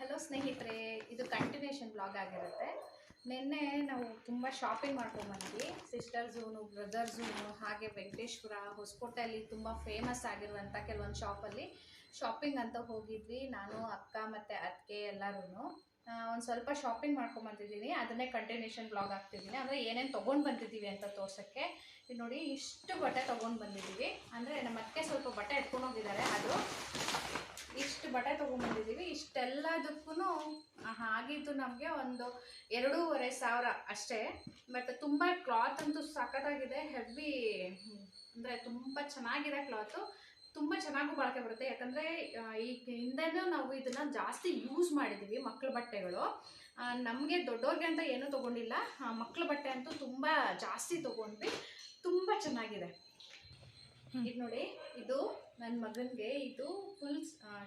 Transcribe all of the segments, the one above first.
Hello ಸ್ನೇಹಿತರೆ, ಇದು continuation blog ಆಗಿರುತ್ತೆ. ನಿನ್ನೆ ನಾವು ತುಂಬ ಶಾಪಿಂಗ್ ಮಾಡ್ಕೊಂಡು ಬಂದ್ವಿ ಸಿಸ್ಟರ್ ಝೂನು ಬ್ರದರ್ ಝೂನು ಹಾಗೆ ವೆಂಕಟೇಶ್ವರ ಹೊಸಕೋಟೆಯಲ್ಲಿ ತುಂಬ ಫೇಮಸ್ ಆಗಿರುವಂಥ ಕೆಲವೊಂದು ಶಾಪಲ್ಲಿ ಶಾಪಿಂಗ್ ಅಂತ ಹೋಗಿದ್ವಿ. ನಾನು, ಅಕ್ಕ ಮತ್ತು ಅತ್ತಿಗೆ ಎಲ್ಲರೂ ಒಂದು ಸ್ವಲ್ಪ ಶಾಪಿಂಗ್ ಮಾಡ್ಕೊಂಡು ಬಂದಿದ್ದೀನಿ ಅದನ್ನೇ ಕಂಟಿನ್ಯೂಷನ್ ಬ್ಲಾಗ್ ಆಗ್ತಿದ್ದೀನಿ ಅಂದರೆ ಏನೇನು ತೊಗೊಂಡು ಬಂದಿದ್ದೀವಿ ಅಂತ ತೋರ್ಸೋಕ್ಕೆ. ಇದು ನೋಡಿ, ಇಷ್ಟು ಬಟ್ಟೆ ತೊಗೊಂಡು ಬಂದಿದ್ದೀವಿ. ಅಂದರೆ ನಮ್ಮ ಅತ್ತೆ ಸ್ವಲ್ಪ ಬಟ್ಟೆ ಎತ್ಕೊಂಡು ಹೋಗಿದ್ದಾರೆ ಅದು ಇಷ್ಟು ಬಟ್ಟೆ ತೊಗೊಂಬಂದಿದ್ದೀವಿ ಇಷ್ಟೆಲ್ಲದಕ್ಕೂ ಆಗಿದ್ದು ನಮಗೆ ಒಂದು ಎರಡೂವರೆ ಸಾವಿರ ಅಷ್ಟೇ. ಬಟ್ ತುಂಬ ಕ್ಲಾತ್ ಅಂತೂ ಸಖತ್ತಾಗಿದೆ ಹೆವಿ ಅಂದರೆ ತುಂಬ ಚೆನ್ನಾಗಿದೆ ಕ್ಲಾತು ತುಂಬ ಚೆನ್ನಾಗೂ ಬಳಕೆ ಬರುತ್ತೆ. ಯಾಕಂದರೆ ಈ ಹಿಂದೆನೂ ನಾವು ಇದನ್ನು ಜಾಸ್ತಿ ಯೂಸ್ ಮಾಡಿದ್ದೀವಿ ಮಕ್ಕಳ ಬಟ್ಟೆಗಳು. ನಮಗೆ ದೊಡ್ಡವ್ರಿಗೆ ಅಂತ ಏನೂ ತೊಗೊಂಡಿಲ್ಲ. ಮಕ್ಕಳ ಬಟ್ಟೆ ಅಂತೂ ತುಂಬ ಜಾಸ್ತಿ ತೊಗೊಂಡ್ವಿ. ತುಂಬ ಚೆನ್ನಾಗಿದೆ. ಇದು ನೋಡಿ, ಇದು ನನ್ನ ಮಗನಿಗೆ ಇದು ಫುಲ್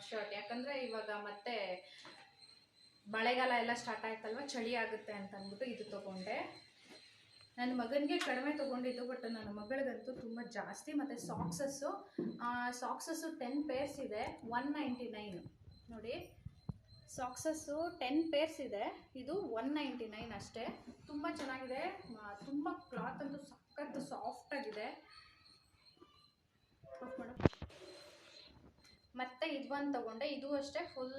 ಶರ್ಟ್ ಯಾಕಂದರೆ ಇವಾಗ ಮತ್ತೆ ಮಳೆಗಾಲ ಎಲ್ಲ ಸ್ಟಾರ್ಟ್ ಆಯ್ತಲ್ವ, ಚಳಿ ಆಗುತ್ತೆ ಅಂತ ಅಂದ್ಬಿಟ್ಟು ಇದು ತೊಗೊಂಡೆ. ನನ್ನ ಮಗನಿಗೆ ಕಡಿಮೆ ತೊಗೊಂಡಿದ್ದು ಬಟ್ ನನ್ನ ಮಗಳಿಗಂತೂ ತುಂಬ ಜಾಸ್ತಿ. ಮತ್ತು ಸಾಕ್ಸಸ್ಸು ಸಾಕ್ಸಸ್ಸು ಟೆನ್ ಪೇರ್ಸ್ ಇದೆ ಒನ್ ನೈಂಟಿ ನೈನ್ ನೋಡಿ ಸಾಕ್ಸಸ್ಸು ಟೆನ್ ಪೇರ್ಸ್ ಇದೆ, ಇದು ಒನ್ ನೈಂಟಿ ನೈನ್ ಅಷ್ಟೇ. ತುಂಬ ಚೆನ್ನಾಗಿದೆ ತುಂಬ ಕ್ಲಾತ್ ಅಂತೂ ಸಖತ್ತು ಸಾಫ್ಟಾಗಿದೆ ಮತ್ತೆ ಇದು ಒಂದು ತಗೊಂಡೆ. ಇದು ಅಷ್ಟೇ ಫುಲ್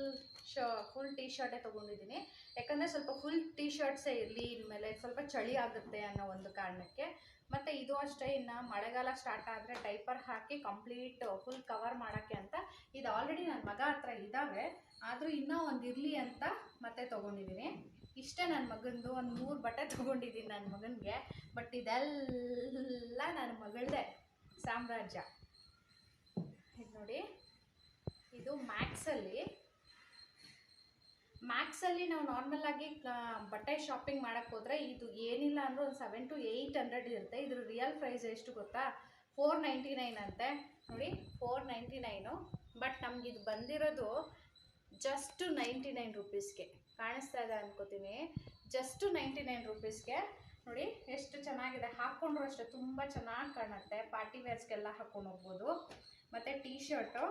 ಶ ಫುಲ್ ಟೀ ಶರ್ಟೇ ತೊಗೊಂಡಿದ್ದೀನಿ. ಯಾಕಂದರೆ ಸ್ವಲ್ಪ ಫುಲ್ ಟೀ ಶರ್ಟ್ಸೇ ಇರಲಿ, ಇನ್ಮೇಲೆ ಸ್ವಲ್ಪ ಚಳಿ ಆಗುತ್ತೆ ಅನ್ನೋ ಒಂದು ಕಾರಣಕ್ಕೆ. ಮತ್ತು ಇದು ಅಷ್ಟೇ, ಇನ್ನು ಮಳೆಗಾಲ ಸ್ಟಾರ್ಟ್ ಆದರೆ ಡೈಪರ್ ಹಾಕಿ ಕಂಪ್ಲೀಟ್ ಫುಲ್ ಕವರ್ ಮಾಡೋಕ್ಕೆ ಅಂತ ಇದು ಆಲ್ರೆಡಿ ನನ್ನ ಮಗ ಹತ್ರ ಇದ್ದಾವೆ. ಆದರೂ ಇನ್ನೂ ಒಂದು ಇರಲಿ ಅಂತ ಮತ್ತೆ ತೊಗೊಂಡಿದ್ದೀನಿ. ಇಷ್ಟೇ ನನ್ನ ಮಗಂದು, ಒಂದು ಮೂರು ಬಟ್ಟೆ ತೊಗೊಂಡಿದ್ದೀನಿ ನನ್ನ ಮಗನಿಗೆ. ಬಟ್ ಇದೆಲ್ಲ ನನ್ನ ಮಗಳದೇ, ಸಾಮ್ರಾಜ್ಯ. ಇದು ನೋಡಿ. ಇದು ಮ್ಯಾಕ್ಸಲ್ಲಿ ಮ್ಯಾಕ್ಸಲ್ಲಿ ನಾವು ನಾರ್ಮಲ್ ಆಗಿ ಬಟ್ಟೆ ಶಾಪಿಂಗ್ ಮಾಡಕ್ಕೆ ಹೋದರೆ ಇದು ಏನಿಲ್ಲ ಅಂದ್ರೆ ಒಂದು ಸೆವೆನ್ ಟು ಏಯ್ಟ್ ಹಂಡ್ರೆಡ್ ಇರುತ್ತೆ. ಇದ್ರ ರಿಯಲ್ ಪ್ರೈಸ್ ಎಷ್ಟು ಗೊತ್ತಾ? ಫೋರ್ ನೈಂಟಿ ನೈನ್ ಅಂತೆ. ನೋಡಿ ಫೋರ್ ನೈಂಟಿ ನೈನು ಬಟ್ ನಮ್ಗೆ ಇದು ಬಂದಿರೋದು ಜಸ್ಟು ನೈಂಟಿ ನೈನ್ ರುಪೀಸ್ಗೆ ಕಾಣಿಸ್ತಾ ಇದೆ ಅನ್ಕೋತೀನಿ. ಜಸ್ಟು ನೈಂಟಿ ನೈನ್ ರುಪೀಸ್ಗೆ ನೋಡಿ, ಎಷ್ಟು ಚೆನ್ನಾಗಿದೆ. ಹಾಕ್ಕೊಂಡ್ರು ಅಷ್ಟೇ, ತುಂಬ ಚೆನ್ನಾಗಿ ಕಾಣುತ್ತೆ. ಪಾರ್ಟಿ ವೇರ್ಸ್ಗೆಲ್ಲ ಹಾಕ್ಕೊಂಡು ಹೋಗ್ಬೋದು. ಮತ್ತು ಟೀ ಶರ್ಟು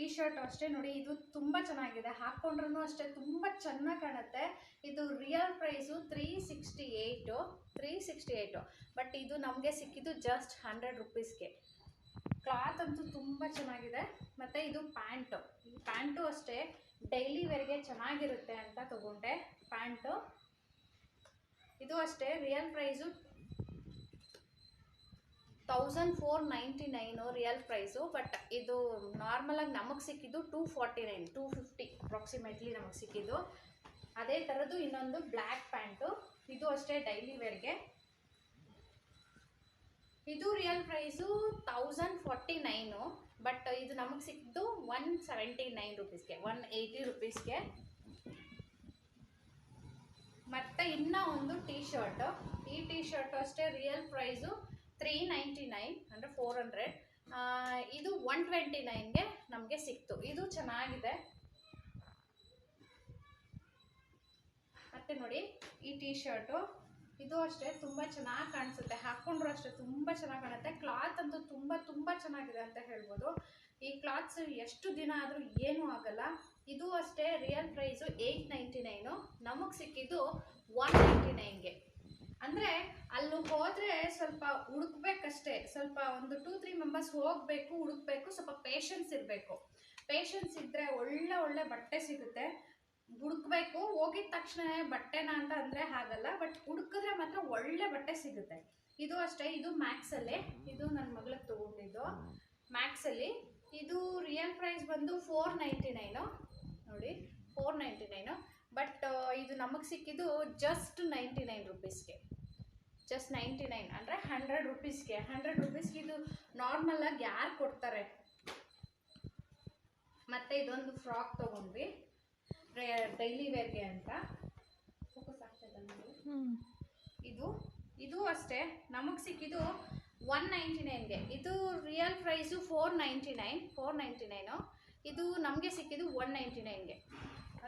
ಟೀ ಶರ್ಟ್ ಅಷ್ಟೇ ನೋಡಿ, ಇದು ತುಂಬ ಚೆನ್ನಾಗಿದೆ. ಹಾಕ್ಕೊಂಡ್ರೂ ಅಷ್ಟೇ ತುಂಬ ಚೆನ್ನಾಗಿ ಕಾಣುತ್ತೆ. ಇದು real price three sixty eight three sixty eight but ಇದು ನಮಗೆ ಸಿಕ್ಕಿದ್ದು ಜಸ್ಟ್ ಹಂಡ್ರೆಡ್ ರುಪೀಸ್ಗೆ ಕ್ಲಾತ್ ಅಂತೂ ತುಂಬ ಚೆನ್ನಾಗಿದೆ. ಮತ್ತು ಇದು ಪ್ಯಾಂಟು. ಈ ಪ್ಯಾಂಟು ಅಷ್ಟೇ ಡೈಲಿ ವೇರ್ಗೆ ಚೆನ್ನಾಗಿರುತ್ತೆ ಅಂತ ತಗೊಂಡೆ. ಪ್ಯಾಂಟು. ಇದು ಅಷ್ಟೇ real price thousand four ninety nine real price but ಇದು ನಾರ್ಮಲಾಗಿ ನಮಗೆ ಸಿಕ್ಕಿದ್ದು two forty nine two fifty approximately ನಮಗೆ ಸಿಕ್ಕಿದ್ದು. ಅದೇ ಥರದ್ದು ಇನ್ನೊಂದು ಬ್ಲ್ಯಾಕ್ ಪ್ಯಾಂಟು ಇದು ಅಷ್ಟೇ ಡೈಲಿ ವೇರ್ಗೆ ಇದು real price thousand forty nine but ಇದು ನಮಗೆ ಸಿಕ್ಕಿದ್ದು ಒನ್ ಸೆವೆಂಟಿ ನೈನ್ ರುಪೀಸ್ಗೆ ಒನ್ ಏಯ್ಟಿ ರುಪೀಸ್ಗೆ ಮತ್ತು ಇನ್ನೂ ಒಂದು ಟೀ ಶರ್ಟು ಈ ಟೀ ಶರ್ಟು ಅಷ್ಟೇ real price three ninety nine ಅಂದರೆ ಫೋರ್ ಹಂಡ್ರೆಡ್ ಇದು ಒನ್ ಟ್ವೆಂಟಿ ನೈನ್ಗೆ ನಮಗೆ ಸಿಕ್ತು. ಇದು ಚೆನ್ನಾಗಿದೆ. ಮತ್ತೆ ನೋಡಿ, ಈ ಟೀ ಶರ್ಟು ಇದು ಅಷ್ಟೇ, ತುಂಬ ಚೆನ್ನಾಗಿ ಕಾಣಿಸುತ್ತೆ. ಹಾಕ್ಕೊಂಡ್ರು ಅಷ್ಟೇ, ತುಂಬ ಚೆನ್ನಾಗಿ ಕಾಣುತ್ತೆ. ಕ್ಲಾತ್ ಅಂತೂ ತುಂಬ ತುಂಬ ಚೆನ್ನಾಗಿದೆ ಅಂತ ಹೇಳ್ಬೋದು. ಈ ಕ್ಲಾತ್ಸ್ ಎಷ್ಟು ದಿನ ಆದರೂ ಏನೂ ಆಗಲ್ಲ. ಇದು ಅಷ್ಟೇ real price eight ninety nine. ನಮಗೆ ಸಿಕ್ಕಿದ್ದು ಒನ್ ನೈಂಟಿ ನೈನ್ಗೆ ಅಂದರೆ ಅಲ್ಲಿ ಹೋದರೆ ಸ್ವಲ್ಪ ಹುಡುಕ್ಬೇಕಷ್ಟೇ. ಸ್ವಲ್ಪ ಒಂದು ಟೂ ತ್ರೀ ಮೆಂಬರ್ಸ್ ಹೋಗಬೇಕು, ಹುಡುಕ್ಬೇಕು, ಸ್ವಲ್ಪ ಪೇಷನ್ಸ್ ಇರಬೇಕು. ಪೇಷನ್ಸ್ ಇದ್ದರೆ ಒಳ್ಳೆ ಒಳ್ಳೆ ಬಟ್ಟೆ ಸಿಗುತ್ತೆ. ಹುಡುಕ್ಬೇಕು, ಹೋಗಿದ ತಕ್ಷಣ ಬಟ್ಟೆನ ಅಂತ ಅಂದರೆ ಆಗಲ್ಲ ಬಟ್ ಹುಡುಕಿದ್ರೆ ಮಾತ್ರ ಒಳ್ಳೆ ಬಟ್ಟೆ ಸಿಗುತ್ತೆ. ಇದು ಅಷ್ಟೇ, ಇದು ಮ್ಯಾಕ್ಸಲ್ಲಿ ಇದು ನನ್ನ ತೊಗೊಂಡಿದ್ದು. ಮ್ಯಾಕ್ಸಲ್ಲಿ ಇದು ರಿಯಲ್ ಪ್ರೈಸ್ ಬಂದು ಫೋರ್ ನೈಂಟಿ ನೈನು ನೋಡಿ. ಇದು ನಮಗೆ ಸಿಕ್ಕಿದ್ದು ಜಸ್ಟ್ ನೈಂಟಿ ನೈನ್ ರುಪೀಸ್ಗೆ ಜಸ್ಟ್ ನೈಂಟಿ ನೈನ್ ಅಂದರೆ ಹಂಡ್ರೆಡ್ ರುಪೀಸ್ಗೆ ಹಂಡ್ರೆಡ್ ರುಪೀಸ್ಗೆ ಇದು ನಾರ್ಮಲಾಗಿ ಯಾರು ಕೊಡ್ತಾರೆ? ಮತ್ತು ಇದೊಂದು ಫ್ರಾಕ್ ತೊಗೊಂಡ್ವಿ. ಡೈಲಿ ವೇರ್ಗೆ ಅಂತ. ಫೋಕಸ್ ಆಗ್ತದೆ ಇದು ಇದು ಅಷ್ಟೇ. ನಮಗೆ ಸಿಕ್ಕಿದ್ದು ಒನ್ ನೈಂಟಿ ನೈನ್ಗೆ ಇದು real price four ninety nine four ninety nine ಇದು ನಮಗೆ ಸಿಕ್ಕಿದ್ದು ಒನ್ ನೈಂಟಿ ನೈನ್ಗೆ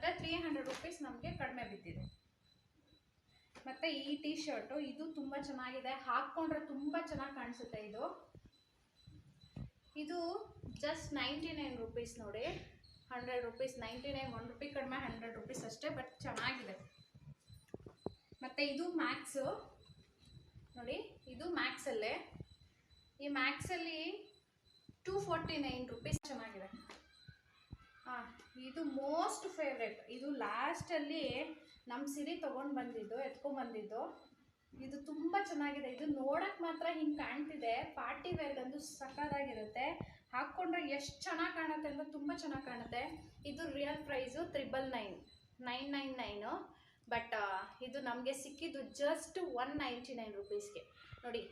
ಅಂದರೆ ತ್ರೀ ಹಂಡ್ರೆಡ್ ರುಪೀಸ್ ನಮಗೆ ಕಡಿಮೆ ಬಿದ್ದಿದೆ. ಮತ್ತು ಈ ಟೀ ಶರ್ಟು ಇದು ತುಂಬ ಚೆನ್ನಾಗಿದೆ. ಹಾಕ್ಕೊಂಡ್ರೆ ತುಂಬ ಚೆನ್ನಾಗಿ ಕಾಣಿಸುತ್ತೆ ಇದು. ಇದು ಜಸ್ಟ್ ನೈಂಟಿ ನೈನ್ ರುಪೀಸ್ ನೋಡಿ. Hundred rupees ninety nine one rupee ಕಡಿಮೆ ಹಂಡ್ರೆಡ್ ರುಪೀಸ್ ಅಷ್ಟೇ ಬಟ್ ಚೆನ್ನಾಗಿದೆ. ಮತ್ತು ಇದು ಮ್ಯಾಕ್ಸು ನೋಡಿ, ಇದು ಮ್ಯಾಕ್ಸಲ್ಲೇ ಈ ಮ್ಯಾಕ್ಸಲ್ಲಿ ಟೂ ಫೋರ್ಟಿ ನೈನ್ ರುಪೀಸ್ ಚೆನ್ನಾಗಿದೆ. ಹಾಂ. ಇದು ಮೋಸ್ಟ್ ಫೇವ್ರೆಟ್ ಇದು ಲಾಸ್ಟಲ್ಲಿ ನಮ್ಮ ಸಿರಿ ತೊಗೊಂಡು ಬಂದಿದ್ದು ಎತ್ಕೊಂಡ್ಬಂದಿದ್ದು ಇದು ತುಂಬ ಚೆನ್ನಾಗಿದೆ. ಇದು ನೋಡಕ್ಕೆ ಮಾತ್ರ ಹಿಂಗೆ ಕಾಣ್ತಿದೆ. ಪಾರ್ಟಿ ವೇರ್ಗಂತೂ ಸಕ್ಕತ್ತಾಗಿರುತ್ತೆ ಹಾಕ್ಕೊಂಡ್ರೆ ಎಷ್ಟು ಚೆನ್ನಾಗಿ ಕಾಣುತ್ತೆ ಅಂದರೆ ತುಂಬ ಚೆನ್ನಾಗಿ ಕಾಣುತ್ತೆ. ಇದು real price triple nine nine nine nine but ಇದು ನಮಗೆ ಸಿಕ್ಕಿದ್ದು ಜಸ್ಟ್ ಒನ್ ನೈಂಟಿ ನೈನ್ ರುಪೀಸ್ಗೆ ನೋಡಿ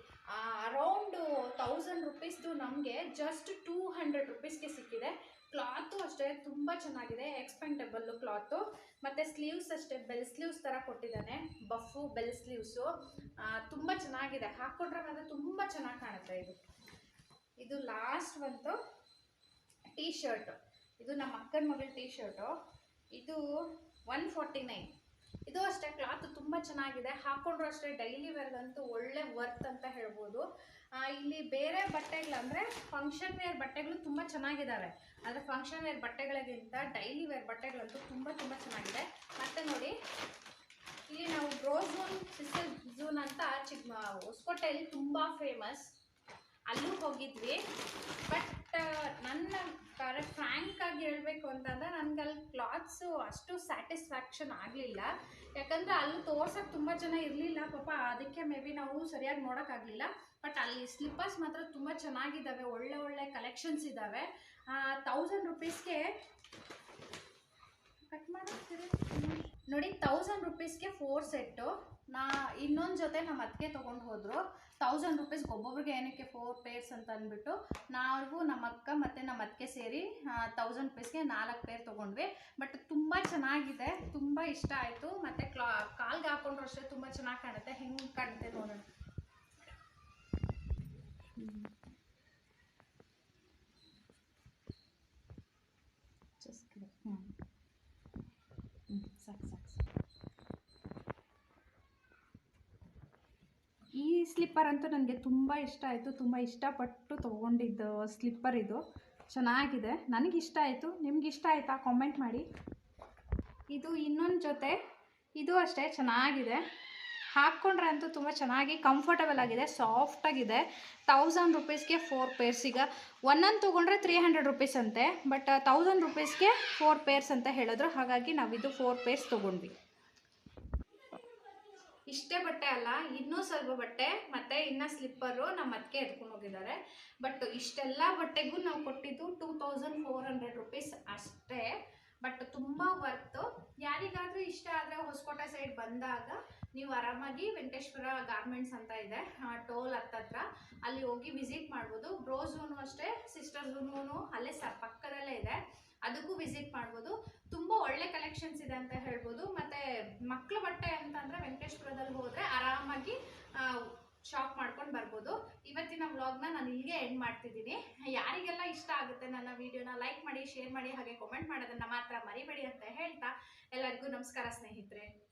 ಅರೌಂಡು ತೌಸಂಡ್ ರುಪೀಸ್ದು ನಮಗೆ ಜಸ್ಟ್ ಟೂ ಹಂಡ್ರೆಡ್ ರುಪೀಸ್ಗೆ ಸಿಕ್ಕಿದೆ. ಕ್ಲಾತು ಅಷ್ಟೇ ತುಂಬ ಚೆನ್ನಾಗಿದೆ ಎಕ್ಸ್ಪೆಂಟಬಲ್ಲು ಕ್ಲಾತು. ಮತ್ತು ಸ್ಲೀವ್ಸ್ ಅಷ್ಟೇ, ಬೆಲ್ ಸ್ಲೀವ್ಸ್ ಥರ ಕೊಟ್ಟಿದ್ದಾನೆ, ಬಫು ಬೆಲ್ ಸ್ಲೀವ್ಸು. ತುಂಬ ಚೆನ್ನಾಗಿದೆ ಹಾಕ್ಕೊಂಡ್ರೆ ಮಾತ್ರ ತುಂಬ ಚೆನ್ನಾಗಿ ಕಾಣುತ್ತೆ ಇದು. ಇದು ಲಾಸ್ಟ್ ಬಂತು ಟೀ ಶರ್ಟ್ ಇದು ನಮ್ಮ ಅಕ್ಕನ ಮಗಳ ಟೀ ಶರ್ಟು ಇದು ಒನ್ ಫಾರ್ಟಿ ನೈನ್ ಇದು ಅಷ್ಟೇ, ಕ್ಲಾತ್ ತುಂಬ ಚೆನ್ನಾಗಿದೆ ಹಾಕ್ಕೊಂಡ್ರು ಅಷ್ಟೇ ಡೈಲಿ ವೇರ್ಗಂತೂ ಒಳ್ಳೆ ವರ್ತ್ ಅಂತ ಹೇಳ್ಬೋದು. ಇಲ್ಲಿ ಬೇರೆ ಬಟ್ಟೆಗಳಂದರೆ ಫಂಕ್ಷನ್ ವೇರ್ ಬಟ್ಟೆಗಳು ತುಂಬ ಚೆನ್ನಾಗಿದ್ದಾವೆ ಆದರೆ ಫಂಕ್ಷನ್ ವೇರ್ ಬಟ್ಟೆಗಳಿಗಿಂತ ಡೈಲಿ ವೇರ್ ಬಟ್ಟೆಗಳಂತೂ ತುಂಬ ತುಂಬ ಚೆನ್ನಾಗಿದೆ. ಮತ್ತು ನೋಡಿ, ಇಲ್ಲಿ ನಾವು ಬ್ರೋಝೋನ್ ಸಿಸ್ಟರ್ ಝೂನ್ ಅಂತ ಚಿಕ್ಕ ಹೊಸಕೋಟೆಯಲ್ಲಿ ತುಂಬ ಫೇಮಸ್ ಅಲ್ಲೂ ಹೋಗಿದ್ವಿ. ಬಟ್ ನನ್ನ ಕರೆ ಫ್ರ್ಯಾಂಕ್ ಆಗಿ ಹೇಳಬೇಕು ಅಂತಂದರೆ ನನಗೆ ಅಲ್ಲಿ ಕ್ಲಾತ್ಸು ಅಷ್ಟು ಸ್ಯಾಟಿಸ್ಫ್ಯಾಕ್ಷನ್ ಆಗಲಿಲ್ಲ. ಯಾಕಂದರೆ ಅಲ್ಲಿ ತೋರ್ಸೋಕೆ ತುಂಬ ಜನ ಇರಲಿಲ್ಲ ಪಾಪ, ಅದಕ್ಕೆ ಮೇ ಬಿ ನಾವು ಸರಿಯಾಗಿ ನೋಡೋಕ್ಕಾಗಲಿಲ್ಲ. ಬಟ್ ಅಲ್ಲಿ ಸ್ಲಿಪ್ಪರ್ಸ್ ಮಾತ್ರ ತುಂಬ ಚೆನ್ನಾಗಿದ್ದಾವೆ, ಒಳ್ಳೆ ಒಳ್ಳೆ ಕಲೆಕ್ಷನ್ಸ್ ಇದ್ದಾವೆ. ತೌಸಂಡ್ ರುಪೀಸ್ಗೆ ಕಟ್ ಮಾಡ್ತೀರಿ ನೋಡಿ ತೌಸಂಡ್ ರುಪೀಸ್ಗೆ ಫೋರ್ ಸೆಟ್ಟು ನಾ ಇನ್ನೊಂದು ಜೊತೆ ನಮ್ಮ ಅತ್ತಿಗೆ ತೊಗೊಂಡು ಹೋದರು. ತೌಸಂಡ್ ರುಪೀಸ್ಗೆ ಒಬ್ಬೊಬ್ರಿಗೆ ಏನಕ್ಕೆ ಫೋರ್ ಪೇರ್ಸ್ ಅಂತ ಅಂದ್ಬಿಟ್ಟು ನಾವು ನಮ್ಮ ಅಕ್ಕ ಮತ್ತು ನಮ್ಮ ಅತ್ತಿಗೆ ಸೇರಿ ತೌಸಂಡ್ ರುಪೀಸ್ಗೆ ನಾಲ್ಕು ಪೇರ್ ತೊಗೊಂಡ್ವಿ. ಬಟ್ ತುಂಬ ಚೆನ್ನಾಗಿದೆ, ತುಂಬ ಇಷ್ಟ ಆಯಿತು. ಮತ್ತು ಕ್ಲಾ, ಕಾಲ್ಗೆ ಹಾಕೊಂಡ್ರು ಅಷ್ಟೇ ತುಂಬ ಚೆನ್ನಾಗಿ ಕಾಣುತ್ತೆ. ಹೆಂಗೆ ಕಾಣುತ್ತೆ ನೋಡೋಣ. ಹ್ಞೂ Mm, ಸಾಕು ಸಾಕು ಈ ಸ್ಲಿಪ್ಪರ್ ಅಂತೂ ನನಗೆ ತುಂಬ ಇಷ್ಟ ಆಯಿತು ತುಂಬ ಇಷ್ಟಪಟ್ಟು ತೊಗೊಂಡಿದ್ದು ಸ್ಲಿಪ್ಪರ್ ಇದು. ಚೆನ್ನಾಗಿದೆ. ನನಗೆ ಇಷ್ಟ ಆಯಿತು. ನಿಮ್ಗೆ ಇಷ್ಟ ಆಯಿತಾ? ಕಾಮೆಂಟ್ ಮಾಡಿ. ಇದು ಇನ್ನೊಂದು ಜೊತೆ. ಇದು ಅಷ್ಟೇ ಚೆನ್ನಾಗಿದೆ. ಹಾಕ್ಕೊಂಡ್ರೆ ಅಂತೂ ತುಂಬ ಚೆನ್ನಾಗಿ ಕಂಫರ್ಟಬಲ್ ಆಗಿದೆ ಸಾಫ್ಟಾಗಿದೆ ತೌಸಂಡ್ ರುಪೀಸ್ಗೆ ಫೋರ್ ಪೇರ್ಸ್ ಈಗ. ಒಂದೊಂದು ತೊಗೊಂಡ್ರೆ ತ್ರೀ ಹಂಡ್ರೆಡ್ ರುಪೀಸ್ ಅಂತೆ ಬಟ್ ತೌಸಂಡ್ ರುಪೀಸ್ಗೆ ಫೋರ್ ಪೇರ್ಸ್ ಅಂತ ಹೇಳಿದ್ರು, ಹಾಗಾಗಿ ನಾವಿದು ಫೋರ್ ಪೇರ್ಸ್ ತೊಗೊಂಡ್ವಿ. ಇಷ್ಟೇ ಬಟ್ಟೆ ಅಲ್ಲ, ಇನ್ನೂ ಸ್ವಲ್ಪ ಬಟ್ಟೆ, ಮತ್ತೆ ಇನ್ನ ಸ್ಲಿಪ್ಪರು ನಮ್ಮ ಅದಕ್ಕೆ ಎತ್ಕೊಂಡು ಹೋಗಿದ್ದಾರೆ. ಬಟ್ ಇಷ್ಟೆಲ್ಲ ಬಟ್ಟೆಗೂ ನಾವು ಕೊಟ್ಟಿದ್ದು two thousand four hundred rupees ಅಷ್ಟೇ ಬಟ್ ತುಂಬ ವರ್ತು ಯಾರಿಗಾದ್ರೂ ಇಷ್ಟ ಆದರೆ ಹೊಸಕೋಟೆ ಸೈಡ್ ಬಂದಾಗ ನೀವು ಆರಾಮಾಗಿ ವೆಂಕಟೇಶ್ವರ ಗಾರ್ಮೆಂಟ್ಸ್ ಅಂತ ಇದೆ ಟೋಲ್ ಹತ್ತತ್ರ ಅಲ್ಲಿ ಹೋಗಿ ವಿಸಿಟ್ ಮಾಡ್ಬೋದು. ಬ್ರೋ ಝೂನು ಅಷ್ಟೇ ಸಿಸ್ಟರ್ ಝೂನು ಅಲ್ಲೇ ಸ, ಪಕ್ಕದಲ್ಲೇ ಇದೆ. ಅದಕ್ಕೂ ವಿಸಿಟ್ ಮಾಡ್ಬೋದು. ತುಂಬ ಒಳ್ಳೆ ಕಲೆಕ್ಷನ್ಸ್ ಇದೆ ಅಂತ ಹೇಳ್ಬೋದು. ಮತ್ತೆ ಮಕ್ಕಳ ಬಟ್ಟೆ ಅಂತಂದ್ರೆ ವೆಂಕಟೇಶ್ವರದಲ್ಲಿ ಹೋದ್ರೆ ಆರಾಮಾಗಿ ಶಾಪ್ ಮಾಡ್ಕೊಂಡು ಬರ್ಬೋದು. ಇವತ್ತಿನ ವ್ಲಾಗ್ನ ನಾನು ಇಲ್ಲಿಗೆ ಎಂಡ್ ಮಾಡ್ತಿದ್ದೀನಿ. ಯಾರಿಗೆಲ್ಲ ಇಷ್ಟ ಆಗುತ್ತೆ ನನ್ನ ವಿಡಿಯೋನ ಲೈಕ್ ಮಾಡಿ ಶೇರ್ ಮಾಡಿ, ಹಾಗೆ ಕಾಮೆಂಟ್ ಮಾಡೋದನ್ನ ಮಾತ್ರ ಮರಿಬೇಡಿ ಅಂತ ಹೇಳ್ತಾ ಎಲ್ಲರಿಗೂ ನಮಸ್ಕಾರ ಸ್ನೇಹಿತರೆ.